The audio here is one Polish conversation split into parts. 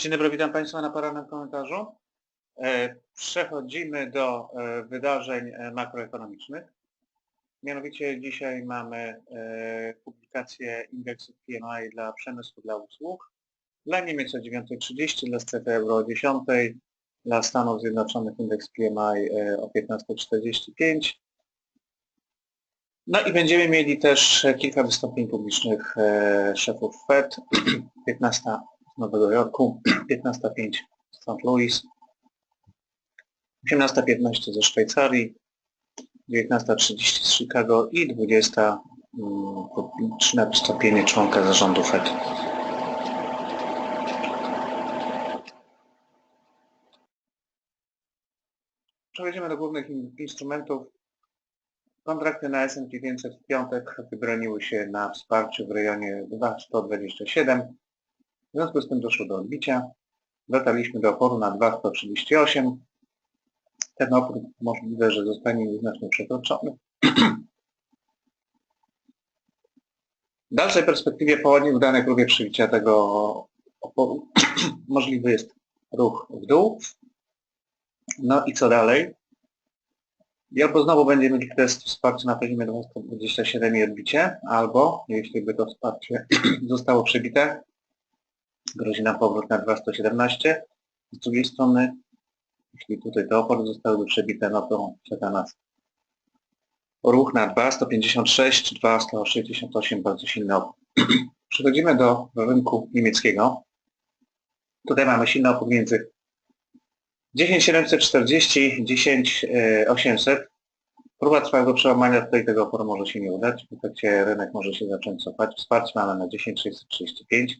Dzień dobry, witam Państwa na porannym komentarzu. E, Przechodzimy do e, wydarzeń e, makroekonomicznych. Mianowicie dzisiaj mamy publikację indeksu PMI dla przemysłu, dla usług. Dla Niemiec o 9.30, dla strefy euro o 10.00, dla Stanów Zjednoczonych indeks PMI o 15.45. No i będziemy mieli też kilka wystąpień publicznych szefów Fed. 15 z Nowego Jorku, 15.05 z St. Louis, 18.15 ze Szwajcarii, 19.30 z Chicago i 20 mm, publiczne wystąpienie członka zarządu Fed. Przechodzimy do głównych in- instrumentów. Kontrakty na S&P 500 w piątek wybroniły się na wsparciu w rejonie 2,127. W związku z tym doszło do odbicia. Dotarliśmy do oporu na 2,138. Ten opór możliwe, że zostanie nieznacznie przekroczony. W dalszej perspektywie po nieudanej próbie przebicia tego oporu możliwy jest ruch w dół. No i co dalej? Albo znowu będziemy mieli test wsparcia na poziomie 227 i odbicie, albo jeśli by to wsparcie zostało przebite, grozi nam powrót na 217. Z drugiej strony, jeśli tutaj te opory zostałyby przebite, no to czeka nas ruch na 2,156, 2,168, bardzo silny opór. Przechodzimy do rynku niemieckiego. Tutaj mamy silny opór między 10740, 10800. Próba trwałego przełamania tutaj tego oporu może się nie udać. W efekcie rynek może się zacząć cofać. Wsparcie mamy na 10635.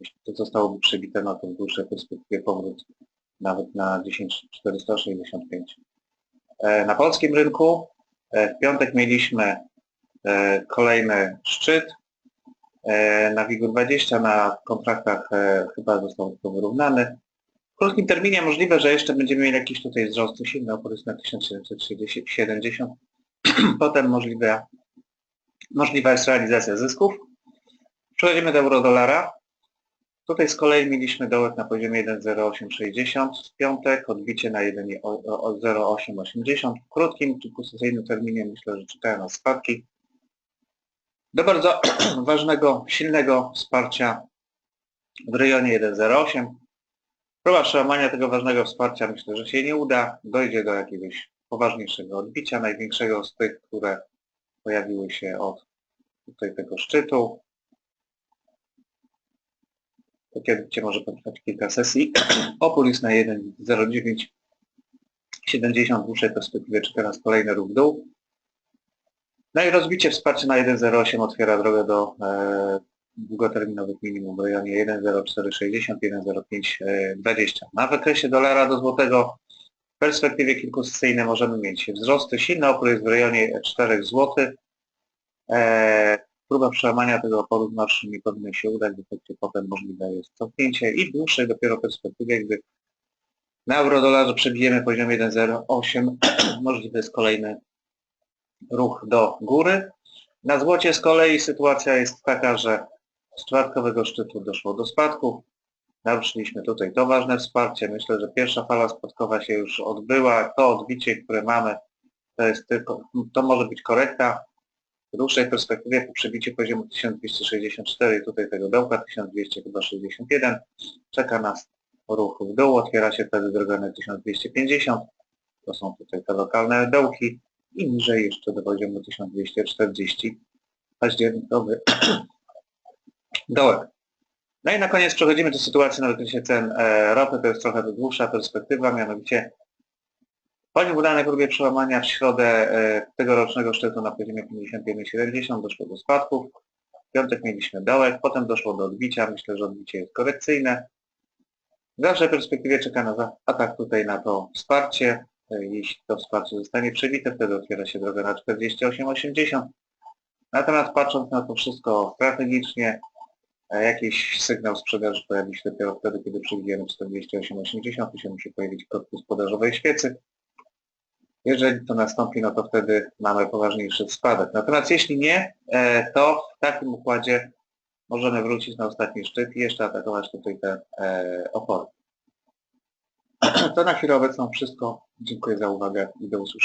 Jeśli to zostałoby przebite, no to w dłuższej perspektywie powrót nawet na 10465. E, Na polskim rynku e, w piątek mieliśmy e, kolejny szczyt. Na WIG-20 na kontraktach chyba został to wyrównany. W krótkim terminie możliwe, że jeszcze będziemy mieli jakiś tutaj wzrost silny, opór jest na 1770. Potem możliwe, możliwa jest realizacja zysków. Przechodzimy do euro-dolara. Tutaj z kolei mieliśmy dołek na poziomie 1,0860 w piątek, odbicie na 1,0880. W krótkim pozycyjnym terminie myślę, że czekają nas spadki. Do bardzo ważnego, silnego wsparcia w rejonie 1,08. Próba przełamania tego ważnego wsparcia myślę, że się nie uda. Dojdzie do jakiegoś poważniejszego odbicia, największego z tych, które pojawiły się od tutaj tego szczytu. Odbicie może potrwać kilka sesji. Opór jest na 1,0970 w dłuższej perspektywie czeka nas kolejny ruch w dół. No i rozbicie wsparcia na 1,08 otwiera drogę do e, długoterminowych minimum w rejonie 1,0460, 1,0520. Na wykresie dolara do złotego w perspektywie kilkusesyjnej możemy mieć wzrosty. Silny opór jest w rejonie 4 zł. E, próba przełamania tego oporu marszym nie powinno się udać, w efekcie potem możliwe jest cofnięcie i w dłuższej dopiero perspektywie, gdy na euro-dolarze przebijemy poziom 1,08, możliwy jest kolejny ruch do góry. Na złocie z kolei sytuacja jest taka, że z czwartkowego szczytu doszło do spadków. Naruszyliśmy tutaj to ważne wsparcie. Myślę, że pierwsza fala spadkowa się już odbyła. To odbicie, które mamy, to jest tylko, to może być korekta. W dłuższej perspektywie po przebiciu poziomu 1264 tutaj tego dołka 1261 czeka nas ruch w dół. Otwiera się wtedy droga na 1250. To są tutaj te lokalne dołki i niżej jeszcze do poziomu 1240 październikowy dołek. No i na koniec przechodzimy do sytuacji na wykresie cen e, ropy, to jest trochę dłuższa perspektywa, mianowicie po nieudanej próbie przełamania w środę e, tegorocznego szczytu na poziomie 51,70 doszło do spadków. W piątek mieliśmy dołek, potem doszło do odbicia, myślę, że odbicie jest korekcyjne. W dalszej perspektywie czeka na atak tutaj na to wsparcie. E, Jeśli to wsparcie zostanie przebite, wtedy otwiera się droga na 48,80. Natomiast patrząc na to wszystko strategicznie, e, jakiś sygnał sprzedaży pojawi się dopiero wtedy, kiedy przebijemy 48,80 i się musi pojawić kod gospodarzowej świecy. Jeżeli to nastąpi, no to wtedy mamy poważniejszy spadek. Natomiast jeśli nie, e, to w takim układzie możemy wrócić na ostatni szczyt i jeszcze atakować tutaj te e, opory. To na chwilę obecną wszystko. Dziękuję za uwagę i do usłyszenia.